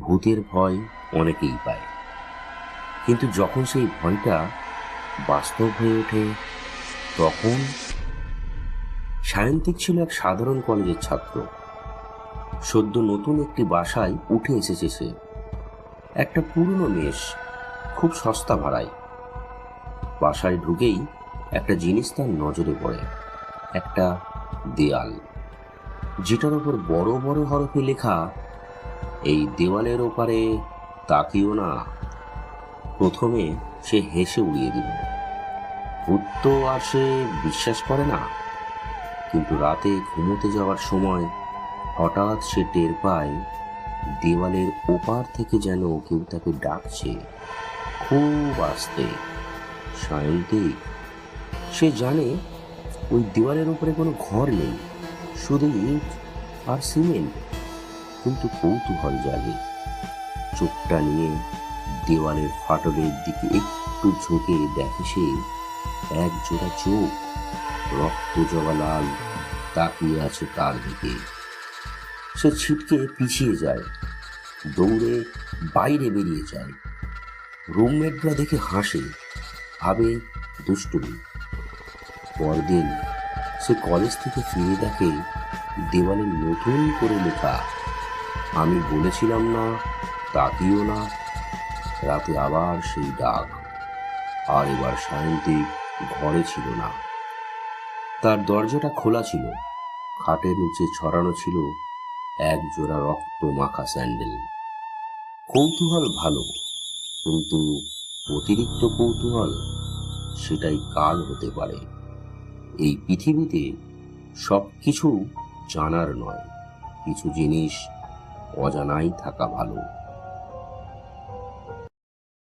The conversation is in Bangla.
ভূতের ভয় অনেকেই পায়। কিন্তু যখন সেই ভয়টা বাস্তব হয়ে ওঠে, তখন সায়ন্তিক ছিল এক সাধারণ কলেজের ছাত্র। সদ্য নতুন একটি বাসায় উঠে এসেছে সে। একটা পুরনো মেষ, খুব সস্তা ভাড়ায়। বাসায় ঢুকেই একটা জিনিস তার নজরে পড়ে, একটা দেয়াল। যেটার ওপর বড় বড় হরফে লেখা এই দেওয়ালের ওপারে তাকিও না। প্রথমে সে হেসে উড়িয়ে দিল। ভূত তো আর সে বিশ্বাস করে না। কিন্তু রাতে ঘুমোতে যাওয়ার সময় হঠাৎ সে টের পায়, দেওয়ালের ওপার থেকে যেন কেউ তাকে ডাকছে। খুব আস্তে, সায়ন্তিক। সে জানে ওই দেওয়ালের উপরে কোনো ঘর নেই, শুধু ইট আর সিমেন্ট। কিন্তু কৌতূহল জাগে। চোখটা নিয়ে দেওয়ালের ফাটলের দিকে একটু ঝুঁকে দেখে সে এক জোড়া চোখ, রক্ত জবা লাল, তাকিয়ে আছে তার দিকে। সে ছিটকে পিছিয়ে যায়, দৌড়ে বাইরে বেরিয়ে যায়। রুমমেটরা দেখে হাসে, ভাবে, দুষ্টুমি। পরদিন সে কলেজ থেকে ফিরে দেখে দেওয়ালে নতুন করে লেখা আমি বলেছিলাম না, তাকিও না। রাতে আবার সেই ডাক। আর এবার সায়ন্তিক ঘরে ছিল না। তার দরজাটা খোলা ছিল। খাটের নিচে ছড়ানো ছিল এক জোড়া রক্ত মাখা স্যান্ডেল। কৌতূহল ভালো, কিন্তু অতিরিক্ত কৌতূহল সেটাই কাল হতে পারে। এই পৃথিবীতে সব কিছু জানার নয়, কিছু জিনিস অজানাই থাকা ভালো।